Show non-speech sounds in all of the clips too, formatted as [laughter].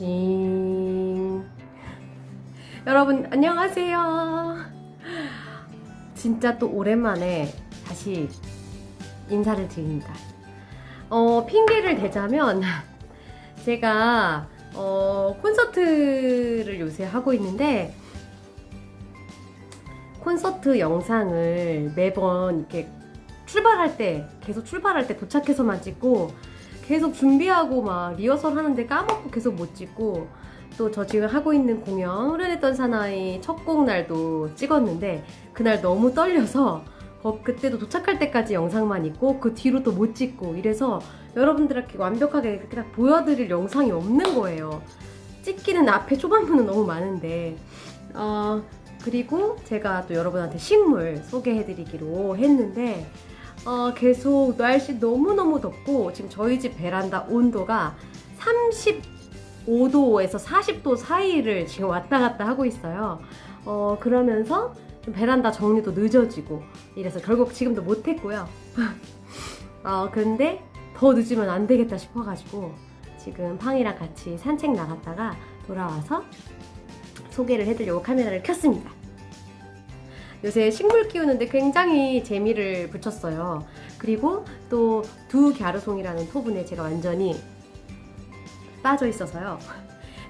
찡. 여러분, 안녕하세요. 진짜 또 오랜만에 다시 인사를 드립니다. 어, 핑계를 대자면, [laughs] 제가, 어, 콘서트를 요새 하고 있는데, 콘서트 영상을 매번 이렇게 출발할 때, 계속 출발할 때 도착해서만 찍고, 계속 준비하고 막 리허설 하는데 까먹고 계속 못 찍고, 또 저 지금 하고 있는 공연, 흐른했던 사나이 첫 곡 날도 찍었는데, 그날 너무 떨려서, 어, 그때도 도착할 때까지 영상만 있고, 그 뒤로 또 못 찍고, 이래서 여러분들께 완벽하게 이렇게 딱 보여드릴 영상이 없는 거예요. 찍기는 앞에 초반부는 너무 많은데, 어, 그리고 제가 또 여러분한테 식물 소개해드리기로 했는데, 어, 계속 날씨 너무너무 덥고, 지금 저희 집 베란다 온도가 35도에서 40도 사이를 지금 왔다 갔다 하고 있어요. 어, 그러면서 좀 베란다 정리도 늦어지고, 이래서 결국 지금도 못했고요. [laughs] 어, 근데 더 늦으면 안 되겠다 싶어가지고, 지금 팡이랑 같이 산책 나갔다가 돌아와서 소개를 해드리려고 카메라를 켰습니다. 요새 식물 키우는데 굉장히 재미를 붙였어요. 그리고 또 두 갸루송이라는 토분에 제가 완전히 빠져 있어서요.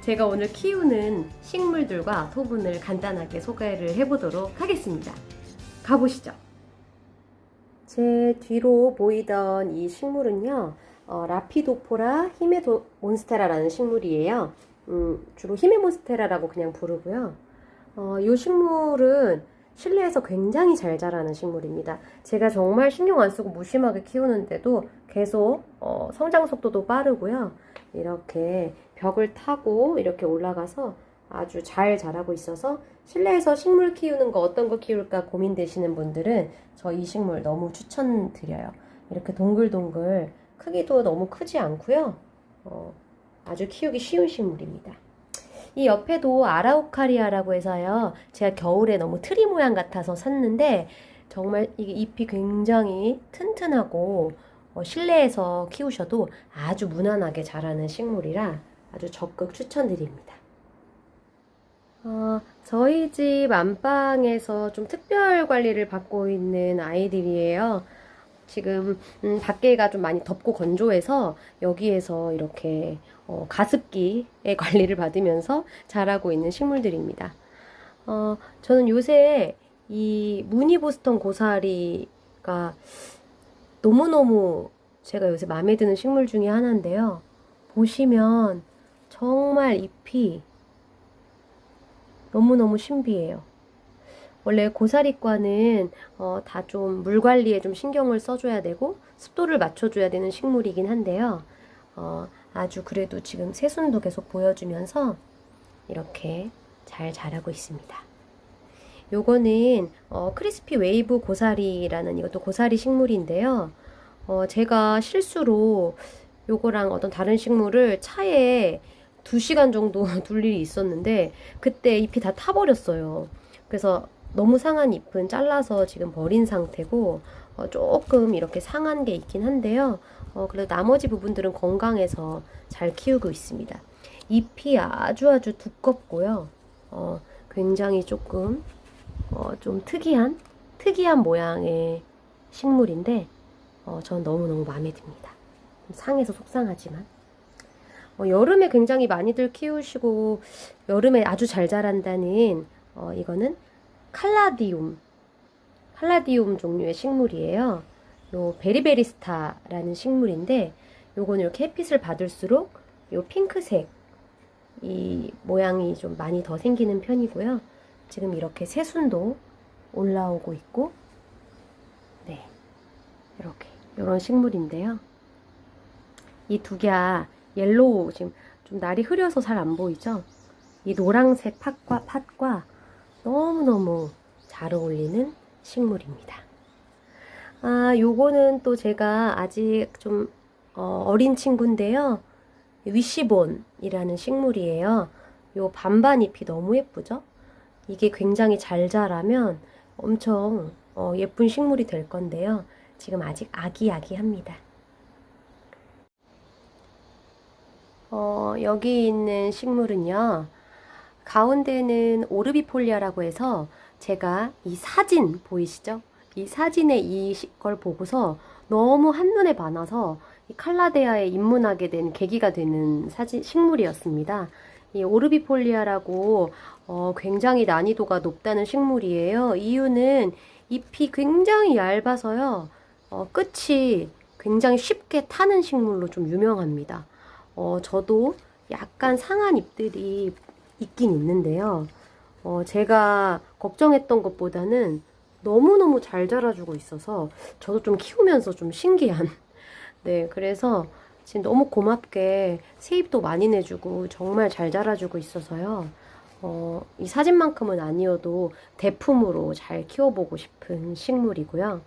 제가 오늘 키우는 식물들과 토분을 간단하게 소개를 해보도록 하겠습니다. 가보시죠. 제 뒤로 보이던 이 식물은요, 어, 라피도포라 히메도 몬스테라라는 식물이에요. 음, 주로 히메몬스테라라고 그냥 부르고요. 어, 이 식물은 실내에서 굉장히 잘 자라는 식물입니다. 제가 정말 신경 안 쓰고 무심하게 키우는데도 계속 어, 성장 속도도 빠르고요. 이렇게 벽을 타고 이렇게 올라가서 아주 잘 자라고 있어서 실내에서 식물 키우는 거 어떤 거 키울까 고민되시는 분들은 저 이 식물 너무 추천드려요. 이렇게 동글동글 크기도 너무 크지 않고요. 어, 아주 키우기 쉬운 식물입니다. 이 옆에도 아라우카리아라고 해서요. 제가 겨울에 너무 트리 모양 같아서 샀는데 정말 이게 잎이 굉장히 튼튼하고 어, 실내에서 키우셔도 아주 무난하게 자라는 식물이라 아주 적극 추천드립니다. 어, 저희 집 안방에서 좀 특별 관리를 받고 있는 아이들이에요. 지금 음, 밖에가 좀 많이 덥고 건조해서 여기에서 이렇게 어, 가습기의 [laughs] 관리를 받으면서 자라고 있는 식물들입니다. 어, 저는 요새 이 무늬 보스턴 고사리가 너무너무 제가 요새 마음에 드는 식물 중에 하나인데요. 보시면 정말 잎이 너무너무 신비해요. 원래 고사리과는 어, 다 좀 물 관리에 좀 신경을 써줘야 되고 습도를 맞춰줘야 되는 식물이긴 한데요. 어, 아주 그래도 지금 새순도 계속 보여주면서 이렇게 잘 자라고 있습니다. 요거는 어, 크리스피 웨이브 고사리라는 이것도 고사리 식물인데요. 어, 제가 실수로 요거랑 어떤 다른 식물을 차에 2시간 정도 [laughs] 둘 일이 있었는데 그때 잎이 다 타버렸어요. 그래서 너무 상한 잎은 잘라서 지금 버린 상태고 어, 조금 이렇게 상한 게 있긴 한데요. 어, 그래도 나머지 부분들은 건강해서 잘 키우고 있습니다. 잎이 아주 아주 두껍고요. 어, 굉장히 조금 어, 좀 특이한 특이한 모양의 식물인데 어, 전 너무너무 마음에 듭니다. 상해서 속상하지만 어, 여름에 굉장히 많이들 키우시고 여름에 아주 잘 자란다는 어, 이거는 칼라디움 칼라디움 종류의 식물이에요. 요 베리베리스타라는 식물인데 요거는 이렇게 햇빛을 받을수록 요 핑크색 이 모양이 좀 많이 더 생기는 편이고요. 지금 이렇게 새순도 올라오고 있고 네 이렇게 이런 식물인데요. 이 두개 옐로우 지금 좀 날이 흐려서 잘 안 보이죠? 이 노란색 팥과 팥과 너무너무 잘 어울리는 식물입니다. 아, 요거는 또 제가 아직 좀 어, 린 친구인데요. 위시본이라는 식물이에요. 요 반반 잎이 너무 예쁘죠? 이게 굉장히 잘 자라면 엄청 어, 예쁜 식물이 될 건데요. 지금 아직 아기아기합니다. 어, 여기 있는 식물은요. 가운데는 오르비폴리아라고 해서 제가 이 사진 보이시죠? 이 사진에 이걸 보고서 너무 한눈에 반해서 이 칼라데아에 입문하게 된 계기가 되는 사진 식물이었습니다. 이 오르비폴리아라고 어, 굉장히 난이도가 높다는 식물이에요. 이유는 잎이 굉장히 얇아서요. 어, 끝이 굉장히 쉽게 타는 식물로 좀 유명합니다. 어, 저도 약간 상한 잎들이 있긴 있는데요. 어, 제가 걱정했던 것보다는 너무너무 잘 자라주고 있어서 저도 좀 키우면서 좀 신기한. [laughs] 네, 그래서 지금 너무 고맙게 세입도 많이 내주고 정말 잘 자라주고 있어서요. 어, 이 사진만큼은 아니어도 대품으로 잘 키워보고 싶은 식물이고요.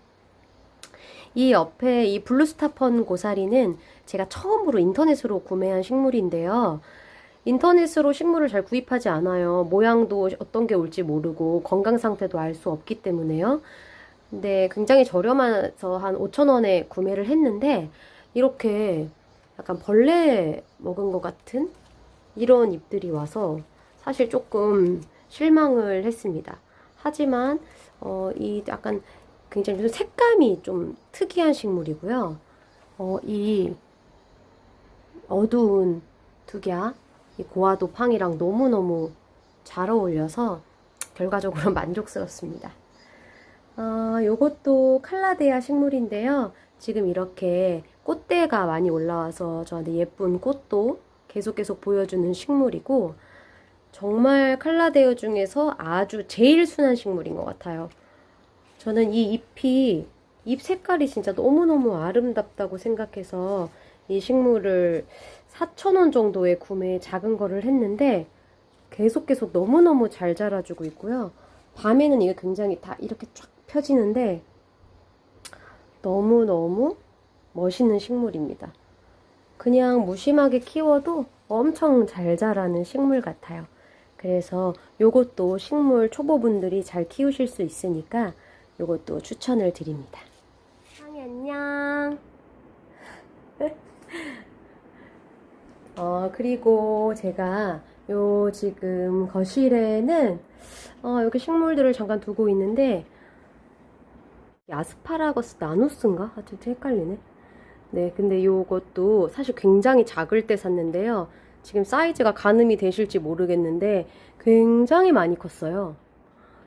이 옆에 이 블루스타펀 고사리는 제가 처음으로 인터넷으로 구매한 식물인데요. 인터넷으로 식물을 잘 구입하지 않아요. 모양도 어떤 게 올지 모르고 건강 상태도 알 수 없기 때문에요. 근데 굉장히 저렴해서 한 5,000원에 구매를 했는데 이렇게 약간 벌레 먹은 것 같은 이런 잎들이 와서 사실 조금 실망을 했습니다. 하지만 어, 이 약간 굉장히 좀 색감이 좀 특이한 식물이고요. 어, 이 어두운 두갸, 이 고화도 팡이랑 너무너무 잘 어울려서 결과적으로 [laughs] 만족스럽습니다. 어, 요것도 칼라데아 식물인데요. 지금 이렇게 꽃대가 많이 올라와서 저한테 예쁜 꽃도 계속 계속 보여주는 식물이고 정말 칼라데아 중에서 아주 제일 순한 식물인 것 같아요. 저는 이 잎이 잎 색깔이 진짜 너무너무 아름답다고 생각해서 이 식물을 4,000원 정도에 구매 작은 거를 했는데 계속 계속 너무너무 잘 자라주고 있고요. 밤에는 이게 굉장히 다 이렇게 쫙 펴지는데 너무너무 멋있는 식물입니다. 그냥 무심하게 키워도 엄청 잘 자라는 식물 같아요. 그래서 요것도 식물 초보분들이 잘 키우실 수 있으니까 요것도 추천을 드립니다. 상이 안녕. [laughs] 어, 그리고 제가 요 지금 거실에는 어, 여기 식물들을 잠깐 두고 있는데 아스파라거스 나누스인가? 하여튼 헷갈리네. 네, 근데 요것도 사실 굉장히 작을 때 샀는데요. 지금 사이즈가 가늠이 되실지 모르겠는데 굉장히 많이 컸어요.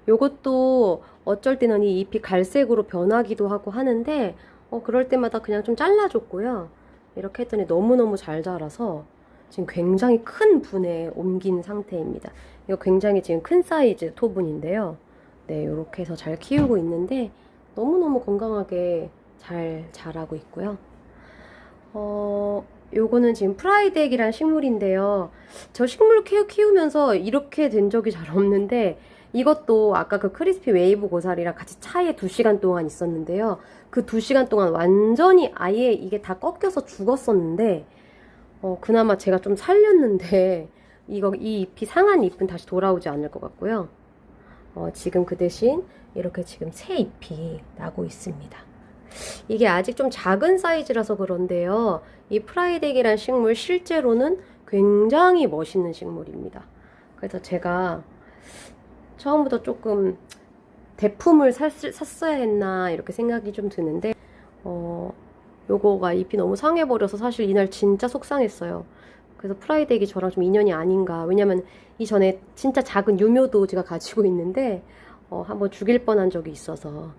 요것도 어쩔 때는 이 잎이 갈색으로 변하기도 하고 하는데 어, 그럴 때마다 그냥 좀 잘라줬고요. 이렇게 했더니 너무너무 잘 자라서 지금 굉장히 큰 분에 옮긴 상태입니다. 이거 굉장히 지금 큰 사이즈 토분인데요. 네, 이렇게 해서 잘 키우고 있는데 너무너무 건강하게 잘 자라고 있고요. 어, 요거는 지금 프라이덱이란 식물인데요. 저 식물 키우, 키우면서 이렇게 된 적이 잘 없는데 이것도 아까 그 크리스피 웨이브 고사리랑 같이 차에 2시간 동안 있었는데요. 그 2시간 동안 완전히 아예 이게 다 꺾여서 죽었었는데 어, 그나마 제가 좀 살렸는데 [laughs] 이거 이 잎이 상한 잎은 다시 돌아오지 않을 것 같고요. 어, 지금 그 대신 이렇게 지금 새 잎이 나고 있습니다. 이게 아직 좀 작은 사이즈라서 그런데요. 이 프라이덱이란 식물 실제로는 굉장히 멋있는 식물입니다. 그래서 제가 처음부터 조금 대품을 샀, 샀어야 했나 이렇게 생각이 좀 드는데 어, 요거가 잎이 너무 상해버려서 사실 이날 진짜 속상했어요. 그래서 프라이덱이 저랑 좀 인연이 아닌가. 왜냐면 이전에 진짜 작은 유묘도 제가 가지고 있는데 어, 한번 죽일 뻔한 적이 있어서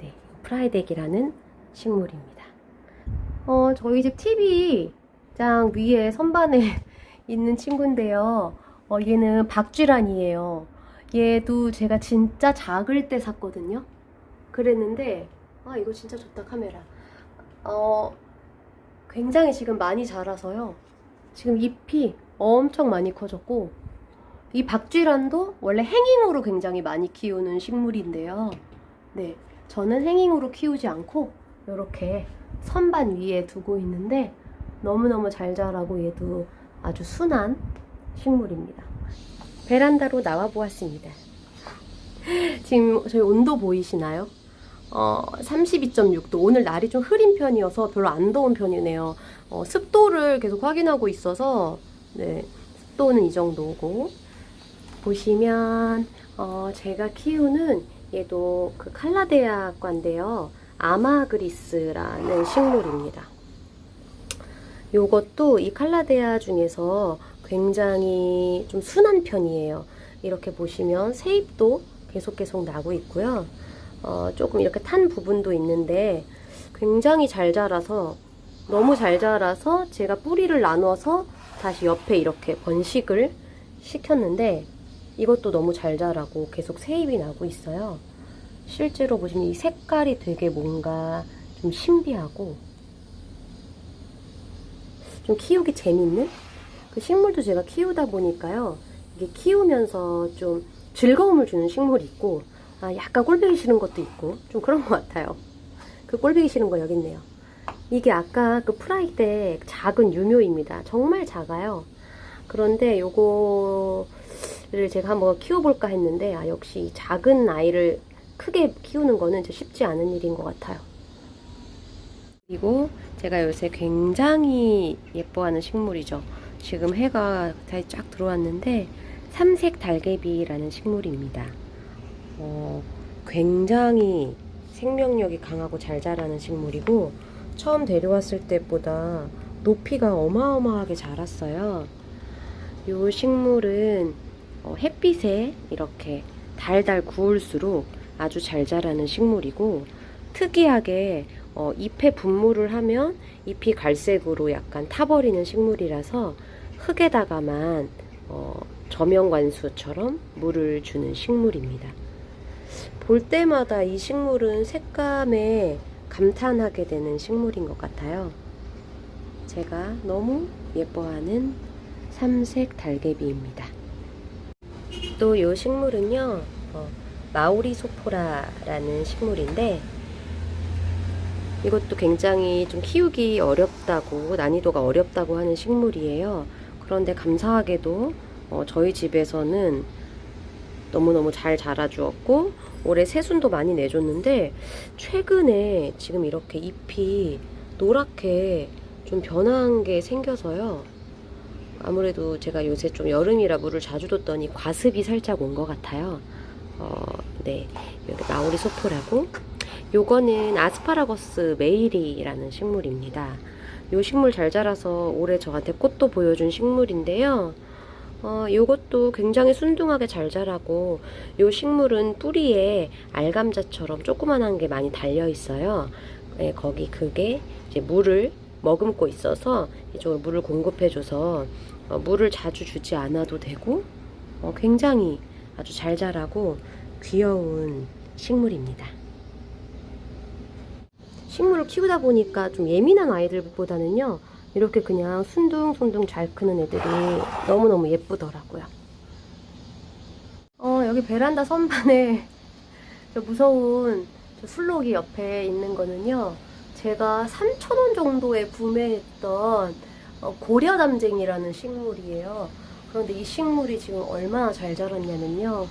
네, 프라이덱이라는 식물입니다. 어, 저희 집 TV장 위에 선반에 [laughs] 있는 친구인데요. 어, 얘는 박쥐란이에요. 얘도 제가 진짜 작을 때 샀거든요. 그랬는데 아 이거 진짜 좋다 카메라. 어 굉장히 지금 많이 자라서요. 지금 잎이 엄청 많이 커졌고 이 박쥐란도 원래 행잉으로 굉장히 많이 키우는 식물인데요. 네, 저는 행잉으로 키우지 않고 이렇게 선반 위에 두고 있는데 너무너무 잘 자라고 얘도 아주 순한 식물입니다. 베란다로 나와 보았습니다. 지금 저희 온도 보이시나요? 어, 32.6도. 오늘 날이 좀 흐린 편이어서 별로 안 더운 편이네요. 어, 습도를 계속 확인하고 있어서, 네, 습도는 이 정도고. 보시면, 어, 제가 키우는 얘도 그 칼라데아과인데요. 아마그리스라는 식물입니다. 요것도 이 칼라데아 중에서 굉장히 좀 순한 편이에요. 이렇게 보시면 세잎도 계속 계속 나고 있고요. 어, 조금 이렇게 탄 부분도 있는데 굉장히 잘 자라서 너무 잘 자라서 제가 뿌리를 나눠서 다시 옆에 이렇게 번식을 시켰는데 이것도 너무 잘 자라고 계속 세잎이 나고 있어요. 실제로 보시면 이 색깔이 되게 뭔가 좀 신비하고 좀 키우기 재밌는 그 식물도 제가 키우다 보니까요. 이게 키우면서 좀 즐거움을 주는 식물이 있고 아, 약간 꼴보기 싫은 것도 있고 좀 그런 것 같아요. 그 꼴보기 싫은 거 여기 있네요. 이게 아까 그 프라이 때 작은 유묘입니다. 정말 작아요. 그런데 요거를 제가 한번 키워볼까 했는데 아, 역시 이 작은 아이를 크게 키우는 거는 쉽지 않은 일인 것 같아요. 그리고 제가 요새 굉장히 예뻐하는 식물이죠. 지금 해가 다시 쫙 들어왔는데 삼색 달개비라는 식물입니다. 어, 굉장히 생명력이 강하고 잘 자라는 식물이고 처음 데려왔을 때보다 높이가 어마어마하게 자랐어요. 이 식물은 어, 햇빛에 이렇게 달달 구울수록 아주 잘 자라는 식물이고 특이하게 어, 잎에 분무를 하면 잎이 갈색으로 약간 타버리는 식물이라서 흙에다가만 어, 저명관수처럼 물을 주는 식물입니다. 볼 때마다 이 식물은 색감에 감탄하게 되는 식물인 것 같아요. 제가 너무 예뻐하는 삼색 달개비입니다. 또 이 식물은요, 어, 마오리 소포라라는 식물인데, 이것도 굉장히 좀 키우기 어렵다고, 난이도가 어렵다고 하는 식물이에요. 그런데 감사하게도 어, 저희 집에서는 너무너무 잘 자라주었고, 올해 새순도 많이 내줬는데, 최근에 지금 이렇게 잎이 노랗게 좀 변한 게 생겨서요. 아무래도 제가 요새 좀 여름이라 물을 자주 뒀더니 과습이 살짝 온 것 같아요. 어, 네. 여기 나오리 소포라고. 요거는 아스파라거스 메일이라는 식물입니다. 요 식물 잘 자라서 올해 저한테 꽃도 보여준 식물인데요. 어, 요것도 굉장히 순둥하게 잘 자라고 요 식물은 뿌리에 알감자처럼 조그만한 게 많이 달려 있어요. 네, 거기 그게 이제 물을 머금고 있어서 이쪽으로 물을 공급해줘서 어, 물을 자주 주지 않아도 되고 어, 굉장히 아주 잘 자라고 귀여운 식물입니다. 식물을 키우다 보니까 좀 예민한 아이들보다는요 이렇게 그냥 순둥순둥 잘 크는 애들이 너무너무 예쁘더라고요. 어, 여기 베란다 선반에 [laughs] 저 무서운 저 술록이 옆에 있는 거는요. 제가 3,000원 정도에 구매했던 어, 고려담쟁이라는 식물이에요. 그런데 이 식물이 지금 얼마나 잘 자랐냐면요.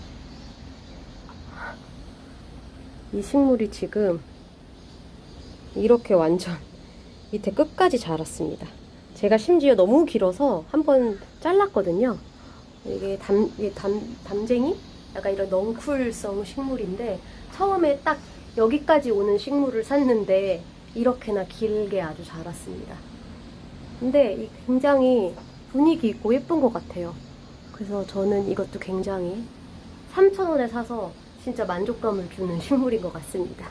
이 식물이 지금 이렇게 완전 밑에 끝까지 자랐습니다. 제가 심지어 너무 길어서 한번 잘랐거든요. 이게 담, 이게 담, 담쟁이? 약간 이런 넝쿨성 식물인데 처음에 딱 여기까지 오는 식물을 샀는데 이렇게나 길게 아주 자랐습니다. 근데 이 굉장히 분위기 있고 예쁜 것 같아요. 그래서 저는 이것도 굉장히 3,000원에 사서 진짜 만족감을 주는 [laughs] 식물인 것 같습니다.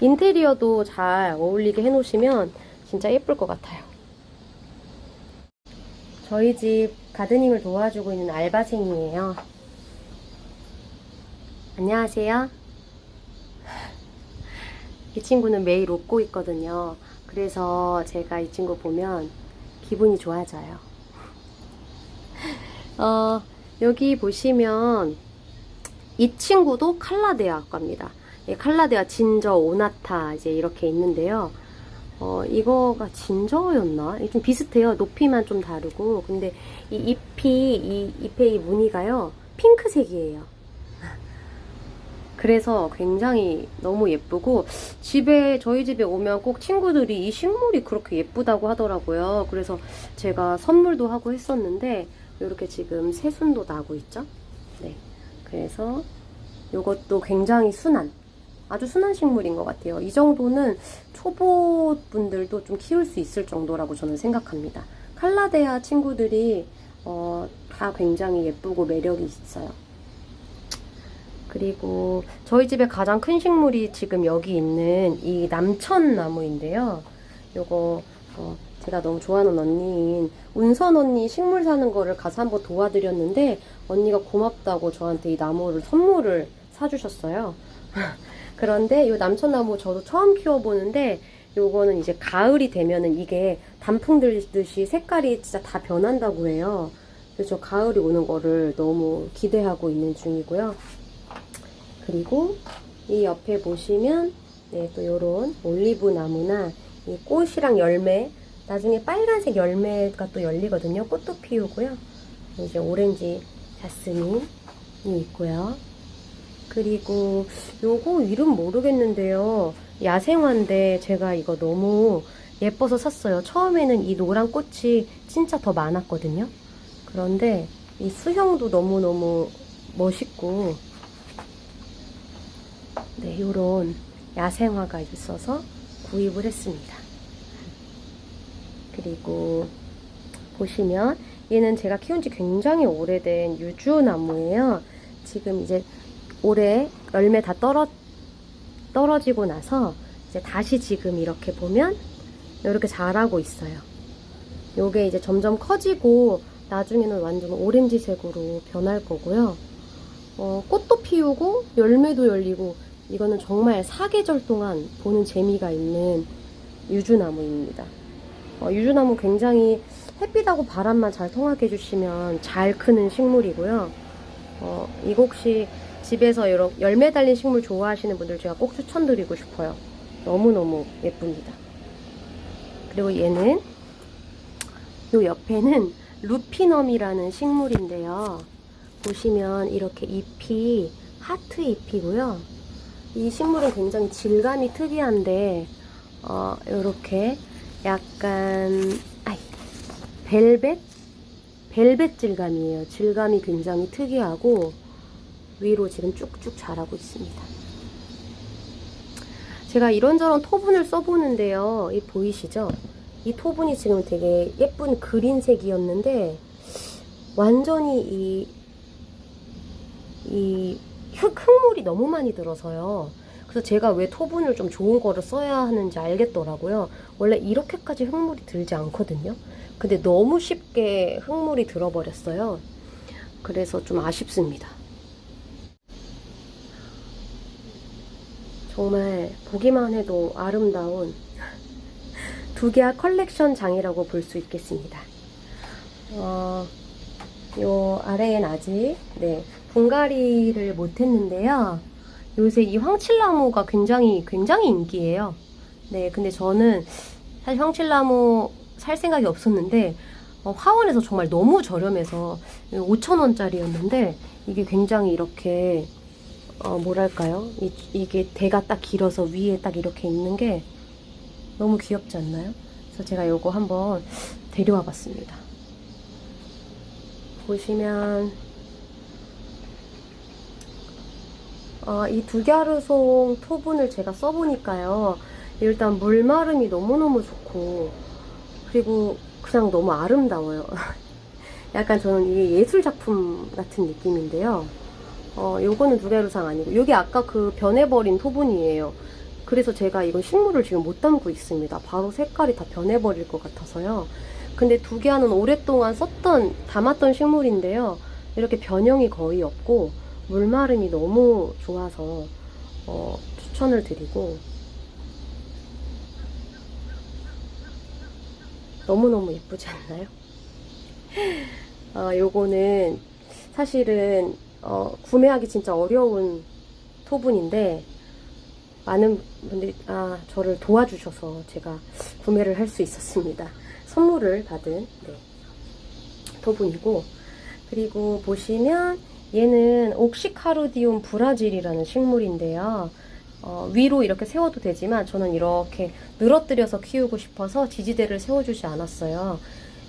인테리어도 잘 어울리게 해놓으시면 진짜 예쁠 것 같아요. 저희 집 가드닝을 도와주고 있는 알바생이에요. 안녕하세요. [laughs] 이 친구는 매일 웃고 있거든요. 그래서 제가 이 친구 보면 기분이 좋아져요. [laughs] 어, 여기 보시면 이 친구도 칼라데아 겁니다. 예, 칼라데아 진저 오나타 이제 이렇게 있는데요. 어, 이거가 진저였나? 좀 비슷해요. 높이만 좀 다르고. 근데 이 잎이, 이 잎의 이 무늬가요. 핑크색이에요. [laughs] 그래서 굉장히 너무 예쁘고 집에 저희 집에 오면 꼭 친구들이 이 식물이 그렇게 예쁘다고 하더라고요. 그래서 제가 선물도 하고 했었는데 이렇게 지금 새순도 나고 있죠. 네. 그래서 이것도 굉장히 순한 아주 순한 식물인 것 같아요. 이 정도는 초보 분들도 좀 키울 수 있을 정도라고 저는 생각합니다. 칼라데아 친구들이 어, 다 굉장히 예쁘고 매력이 있어요. 그리고 저희 집에 가장 큰 식물이 지금 여기 있는 이 남천 나무인데요. 요거 어, 제가 너무 좋아하는 언니인 운선 언니 식물 사는 거를 가서 한번 도와드렸는데 언니가 고맙다고 저한테 이 나무를 선물을 사주셨어요. [laughs] 그런데 이 남천나무 저도 처음 키워보는데 요거는 이제 가을이 되면은 이게 단풍 들듯이 색깔이 진짜 다 변한다고 해요. 그래서 저 가을이 오는 거를 너무 기대하고 있는 중이고요. 그리고 이 옆에 보시면 네, 또 요런 올리브 나무나 이 꽃이랑 열매 나중에 빨간색 열매가 또 열리거든요. 꽃도 피우고요. 이제 오렌지 자스민이 있고요. 그리고 요거 이름 모르겠는데요. 야생화인데 제가 이거 너무 예뻐서 샀어요. 처음에는 이 노란 꽃이 진짜 더 많았거든요. 그런데 이 수형도 너무너무 멋있고 네, 요런 야생화가 있어서 구입을 했습니다. 그리고 보시면 얘는 제가 키운 지 굉장히 오래된 유주나무예요. 지금 이제 올해 열매 다 떨어, 떨어지고 나서 이제 다시 지금 이렇게 보면 이렇게 자라고 있어요. 요게 이제 점점 커지고 나중에는 완전 오렌지색으로 변할 거고요. 어, 꽃도 피우고 열매도 열리고 이거는 정말 사계절 동안 보는 재미가 있는 유주나무입니다. 어, 유주나무 굉장히 햇빛하고 바람만 잘 통하게 해주시면 잘 크는 식물이고요. 어, 이거 혹시 집에서 이런 열매 달린 식물 좋아하시는 분들 제가 꼭 추천드리고 싶어요. 너무너무 예쁩니다. 그리고 얘는 요 옆에는 루피넘이라는 식물인데요. 보시면 이렇게 잎이 하트 잎이고요. 이 식물은 굉장히 질감이 특이한데 어, 이렇게 약간 아이, 벨벳 벨벳 질감이에요. 질감이 굉장히 특이하고 위로 지금 쭉쭉 자라고 있습니다. 제가 이런저런 토분을 써보는데요. 이 보이시죠? 이 토분이 지금 되게 예쁜 그린색이었는데 완전히 이, 이 흙, 흙물이 너무 많이 들어서요. 그래서 제가 왜 토분을 좀 좋은 거를 써야 하는지 알겠더라고요. 원래 이렇게까지 흙물이 들지 않거든요. 근데 너무 쉽게 흙물이 들어버렸어요. 그래서 좀 아쉽습니다. 정말 보기만 해도 아름다운 두개아 컬렉션 장이라고 볼 수 있겠습니다. 어, 요 아래엔 아직 네 분갈이를 못했는데요. 요새 이 황칠나무가 굉장히 굉장히 인기예요. 네, 근데 저는 사실 황칠나무 살 생각이 없었는데 어, 화원에서 정말 너무 저렴해서 5,000원짜리였는데 이게 굉장히 이렇게 어, 뭐랄까요? 이, 이게 대가 딱 길어서 위에 딱 이렇게 있는 게 너무 귀엽지 않나요? 그래서 제가 요거 한번 데려와 봤습니다. 보시면 어, 이 두갸르송 토분을 제가 써보니까요. 일단 물마름이 너무너무 좋고 그리고 그냥 너무 아름다워요. [laughs] 약간 저는 이게 예술 작품 같은 느낌인데요. 어, 요거는 두갸르상 아니고 여기 아까 그 변해버린 토분이에요. 그래서 제가 이건 식물을 지금 못 담고 있습니다. 바로 색깔이 다 변해버릴 것 같아서요. 근데 두개안은 오랫동안 썼던, 담았던 식물인데요. 이렇게 변형이 거의 없고, 물마름이 너무 좋아서, 어, 추천을 드리고, 너무너무 예쁘지 않나요? 어, [laughs] 요거는 사실은, 어, 구매하기 진짜 어려운 토분인데, 많은 분들이 아, 저를 도와주셔서 제가 구매를 할 수 있었습니다. [laughs] 선물을 받은 네, 토분이고 그리고 보시면 얘는 옥시카르디움 브라질이라는 식물인데요. 어, 위로 이렇게 세워도 되지만 저는 이렇게 늘어뜨려서 키우고 싶어서 지지대를 세워주지 않았어요.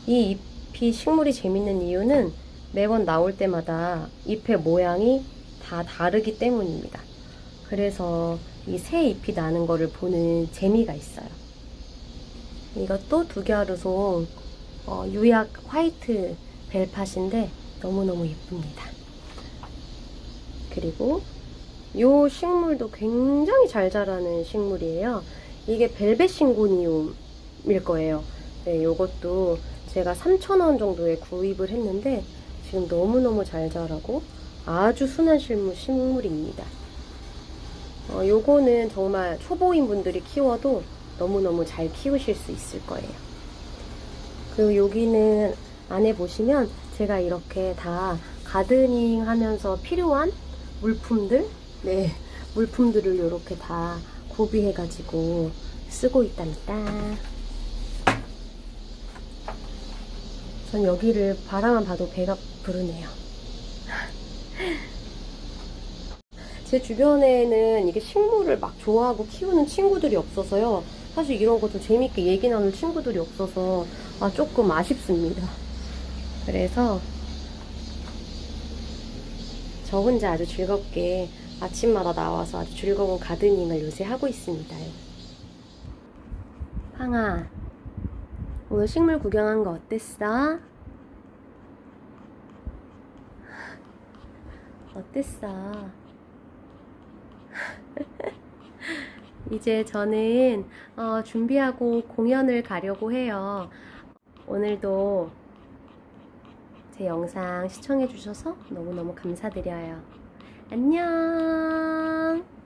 이 잎이 식물이 재밌는 이유는 매번 나올 때마다 잎의 모양이 다 다르기 때문입니다. 그래서 이 새 잎이 나는 거를 보는 재미가 있어요. 이것도 두개하루송 어, 유약 화이트 벨팟인데 너무너무 예쁩니다. 그리고 이 식물도 굉장히 잘 자라는 식물이에요. 이게 벨벳 싱고니움일 거예요. 네, 요것도 제가 3,000원 정도에 구입을 했는데 지금 너무너무 잘 자라고 아주 순한 식물, 식물입니다. 어, 요거는 정말 초보인 분들이 키워도 너무너무 잘 키우실 수 있을 거예요. 그리고 여기는 안에 보시면 제가 이렇게 다 가드닝 하면서 필요한 물품들, 네, 물품들을 이렇게 다 구비해가지고 쓰고 있답니다. 전 여기를 바라만 봐도 배가 부르네요. 제 주변에는 이게 식물을 막 좋아하고 키우는 친구들이 없어서요. 사실 이런 거 좀 재밌게 얘기 나눌 친구들이 없어서 아, 조금 아쉽습니다. 그래서 저 혼자 아주 즐겁게 아침마다 나와서 아주 즐거운 가드닝을 요새 하고 있습니다. 황아, 오늘 식물 구경한 거 어땠어? 어땠어? [laughs] 이제 저는 어, 준비하고 공연을 가려고 해요. 오늘도 제 영상 시청해주셔서 너무너무 감사드려요. 안녕!